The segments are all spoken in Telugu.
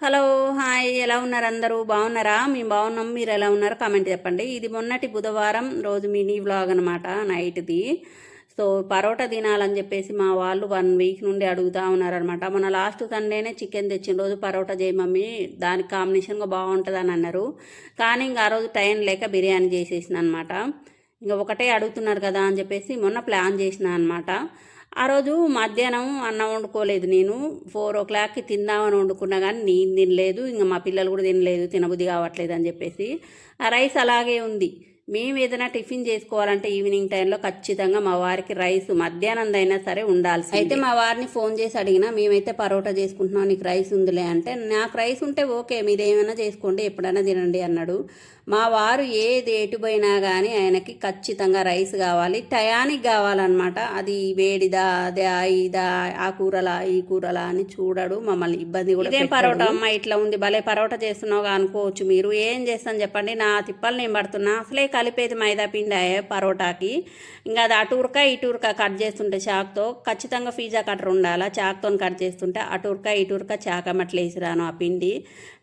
Hello hi. ఎలా ఉన్నారు అందరూ? బాగున్నారా? మేము బాగున్నాం. మీరు ఎలా ఉన్నారు? కామెంట్ చెప్పండి. ఇది మొన్నటి బుధవారం రోజు మినీ వ్లాగ్ అనమాట నైట్ది. సో పరోటా తినాలని చెప్పేసి మా వాళ్ళు వన్ వీక్ నుండి అడుగుతూ ఉన్నారనమాట మొన్న లాస్ట్ సండేనే చికెన్ తెచ్చిన రోజు పరోటా చేయి మమ్మీ. దానికి కాంబినేషన్గా బాగుంటుంది అని అన్నారు. కానీ ఇంకా ఆ రోజు టైం లేక బిర్యానీ చేసేసిన అనమాట ఇంకా ఒకటే అడుగుతున్నారు కదా అని చెప్పేసి మొన్న ప్లాన్ చేసిన అనమాట ఆ రోజు మధ్యాహ్నం అన్నం వండుకోలేదు నేను. ఫోర్ ఓ క్లాక్కి తిందామని వండుకున్నా కానీ నేను తినలేదు. ఇంకా మా పిల్లలు కూడా తినలేదు తినబుద్ధి కావట్లేదు అని చెప్పేసి. ఆ రైస్ అలాగే ఉంది. మేము ఏదైనా టిఫిన్ చేసుకోవాలంటే ఈవినింగ్ టైంలో ఖచ్చితంగా మా వారికి రైస్ మధ్యాహ్నం అయినా సరే ఉండాల్సి అయితే మా వారిని ఫోన్ చేసి అడిగినా మేమైతే పరోటా చేసుకుంటున్నాం నీకు రైస్ ఉందిలే అంటే నాకు రైస్ ఉంటే ఓకే మీరు ఏమైనా చేసుకోండి ఎప్పుడైనా తినండి అన్నాడు. మా వారు ఏది ఎటు పోయినా కానీ ఆయనకి ఖచ్చితంగా రైస్ కావాలి టయానికి కావాలన్నమాట. అది వేడిదా అదే ఇదా ఆ కూరలా ఈ కూరలా అని చూడడు మమ్మల్ని ఇబ్బంది కూడా ఇదేం పరోటా? అమ్మ ఇట్లా ఉంది భలే పరోటా చేస్తున్నావు అనుకోవచ్చు మీరు. ఏం చేస్తాను చెప్పండి? నా తిప్పలు నేను పడుతున్నా. అసలే కలిపేది మైదా పిండి పరోటాకి. ఇంకా అది అటు ఉరక ఇటు ఉరక కట్ చేస్తుంటే చాక్తో ఖచ్చితంగా పిజ్జా కట్టర్ ఉండాలా? చాక్తో కట్ చేస్తుంటే అటు ఉరక ఇటు ఉరక చాకమట్లు వేసిరాను ఆ పిండి.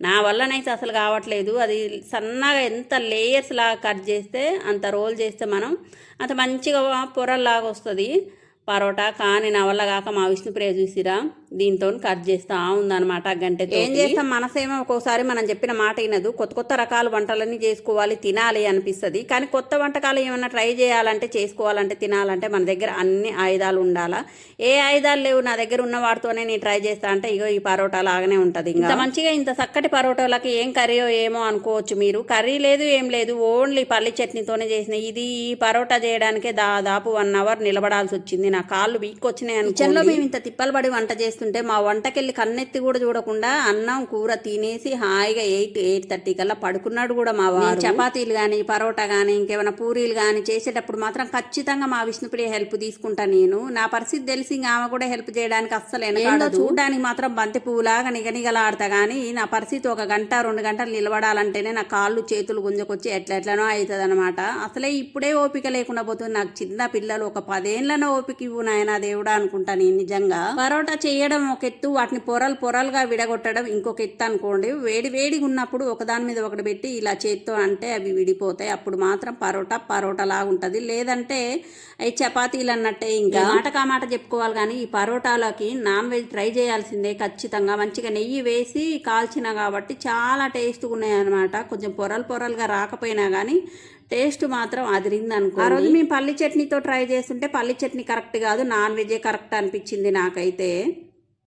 నా వల్లనైతే అసలు కావట్లేదు. అది సన్నగా ఎంత లేయర్స్ లాగా కట్ చేస్తే అంత రోల్ చేస్తే మనం అంత మంచిగా పొరల్లాగా వస్తుంది. పరోటా కానీ నా వల్ల కాక మా విష్ణుప్రియ చూసిరా? దీంతో కట్ చేస్తా ఉందన్నమాట గంటె ఏం చేస్తాం? మనసేమో ఒక్కోసారి మనం చెప్పిన మాట వినదు. కొత్త కొత్త రకాల వంటలన్నీ చేసుకోవాలి తినాలి అనిపిస్తుంది. కానీ కొత్త వంటకాలు ఏమైనా ట్రై చేయాలంటే చేసుకోవాలంటే తినాలంటే మన దగ్గర అన్ని ఆయుధాలు ఉండాలా? ఏ ఆయుధాలు లేవు నా దగ్గర ఉన్న వాటితోనే నేను ట్రై చేస్తా అంటే ఇగో ఈ పరోటా లాగానే ఉంటుంది ఇంకా. మంచిగా ఇంత చక్కటి పరోటాలకి ఏం కర్రీయో ఏమో అనుకోవచ్చు మీరు. కర్రీ లేదు ఏం లేదు. ఓన్లీ పల్లి చట్నీతోనే చేసిన. ఇది ఈ పరోటా చేయడానికే దాదాపు వన్ అవర్ నిలబడాల్సి వచ్చింది నా కాళ్ళు వీక్ వచ్చినాయి కిచెన్లో మేము ఇంత తిప్పలు పడి వంట చేస్తుంటే మా వంటకెళ్ళి కన్నెత్తి కూడా చూడకుండా అన్నం కూర తినేసి హాయిగా ఎయిట్ ఎయిట్ థర్టీ కల్లా పడుకున్నాడు కూడా మా వారు చపాతీలు కానీ పరోటా కానీ ఇంకేమైనా పూరీలు కానీ చేసేటప్పుడు మాత్రం ఖచ్చితంగా మా విష్ణుప్రియ హెల్ప్ తీసుకుంటా నేను. నా పరిస్థితి తెలిసి ఇంకా ఆమె కూడా హెల్ప్ చేయడానికి అస్సలు వెనకాడదు. చూడడానికి మాత్రం బంతి పువ్వులాగా నిగనిగలాడతా కానీ నా పరిస్థితి ఒక గంట రెండు గంటలు నిలబడాలంటేనే నా కాళ్ళు చేతులు గుంజకొచ్చి ఎట్లా ఎట్లనో అవుతుంది అనమాట అసలే ఇప్పుడే ఓపిక లేకుండా పోతుంది. నాకు చిన్న పిల్లలు ఒక పదేళ్ళనో ఓపిక ఇవ్వు నాయన దేవుడా అనుకుంటా నేను నిజంగా. పరోటా చేయడం ఒక ఎత్తు వాటిని పొరలు పొరలుగా విడగొట్టడం ఇంకొక ఎత్తు అనుకోండి. వేడి వేడిగా ఉన్నప్పుడు ఒకదాని మీద ఒకటి పెట్టి ఇలా చేత్తో అంటే అవి విడిపోతాయి. అప్పుడు మాత్రం పరోటా పరోటా లాగా ఉంటుంది. లేదంటే అవి చపాతీలు అన్నట్టే ఇంకా. మాట మాట చెప్పుకోవాలి కానీ ఈ పరోటాలకి నాన్ వెజ్ ట్రై చేయాల్సిందే ఖచ్చితంగా. మంచిగా నెయ్యి వేసి కాల్చిన కాబట్టి చాలా టేస్ట్గా ఉన్నాయి అనమాట కొంచెం పొరలు పొరలుగా రాకపోయినా కానీ టేస్ట్ మాత్రం అదిరింది అనుకో ఆ రోజు మేము పల్లి చట్నీతో ట్రై చేస్తుంటే పల్లి చట్నీ కరెక్ట్ కాదు నాన్ వెజే కరెక్ట్ అనిపించింది నాకైతే.